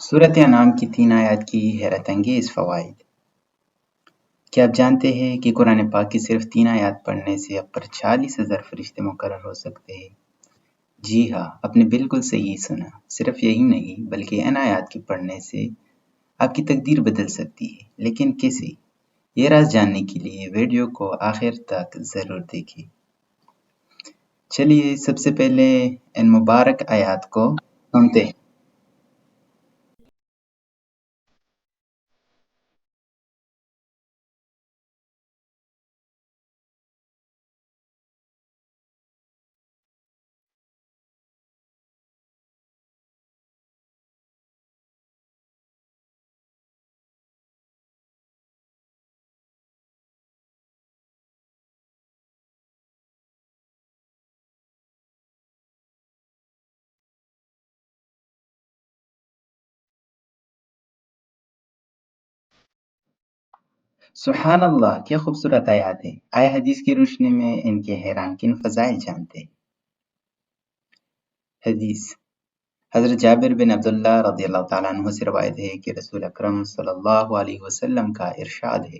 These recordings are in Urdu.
صورت انعام کی تین آیات کی حیرت انگیز فوائد۔ کیا آپ جانتے ہیں کہ قرآن پاک کی صرف تین آیات پڑھنے سے اب پر چالیس ہزار فرشتے مقرر ہو سکتے ہیں؟ جی ہاں آپ نے بالکل صحیح سنا۔ صرف یہی نہیں، بلکہ ان آیات کی پڑھنے سے آپ کی تقدیر بدل سکتی ہے۔ لیکن کیسے؟ یہ راز جاننے کے لیے ویڈیو کو آخر تک ضرور دیکھیں۔ چلیے، سب سے پہلے ان مبارک آیات کو سنتے ہیں۔ سبحان اللہ کیا خوبصورت آیات ہے آئے حدیث کی روشنی میں ان کے حیران کن فضائل جانتے ہیں۔ حدیث، حضرت جابر بن عبداللہ رضی اللہ تعالیٰ عنہ سے روایت ہے کہ رسول اکرم صلی اللہ علیہ وسلم کا ارشاد ہے۔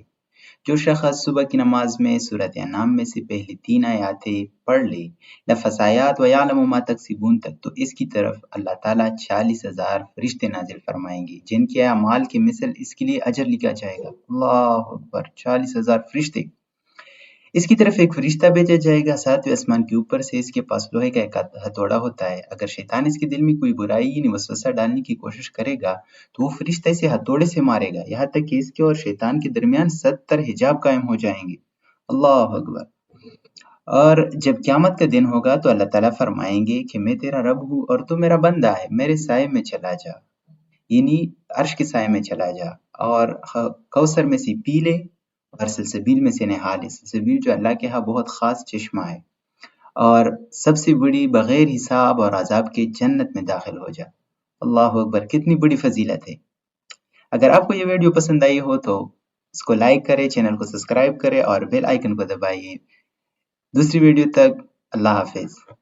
جو شخص صبح کی نماز میں صورت انعام میں سے پہلی تین آیاتیں پڑھ لے، لفظ آیات و یعلم ما تکسبون تک تو اس کی طرف اللہ تعالیٰ چالیس ہزار فرشتے نازل فرمائیں گے، جن کے اعمال کے مثل اس کے لیے اجر لکھا جائے گا۔ اللہ اکبر، چالیس ہزار فرشتے۔ اس کی طرف ایک فرشتہ بھیجا جائے گا ساتویں آسمان کے اوپر سے اس کے پاس لوہے کا ایک ہتھوڑا ہوتا ہے۔ اگر شیطان اس کے دل میں کوئی برائی یعنی وسوسہ ڈالنے کی کوشش کرے گا، تو وہ فرشتہ اسے ہتھوڑے سے مارے گا۔ یہاں تک کہ اس کے اور شیطان کے درمیان ستر حجاب قائم ہو جائیں گے۔ اللہ اکبر۔ اور جب قیامت کا دن ہوگا تو اللہ تعالیٰ فرمائیں گے کہ میں تیرا رب ہوں اور تو میرا بندہ ہے، میرے سائے میں چلا جا۔ یعنی عرش کے سائے میں چلا جا۔ اور کوثر میں سے پی لے۔ اور سلسبیل میں سے نہال سلسبیل جو اللہ کے ہاں بہت خاص چشمہ ہے۔ اور سب سے بڑی بغیر حساب اور عذاب کے جنت میں داخل ہو جا۔ اللہ اکبر، کتنی بڑی فضیلت ہے۔ اگر آپ کو یہ ویڈیو پسند آئی ہو تو اس کو لائک کرے چینل کو سبسکرائب کرے اور بیل آئیکن کو دبائیے۔ دوسری ویڈیو تک اللہ حافظ۔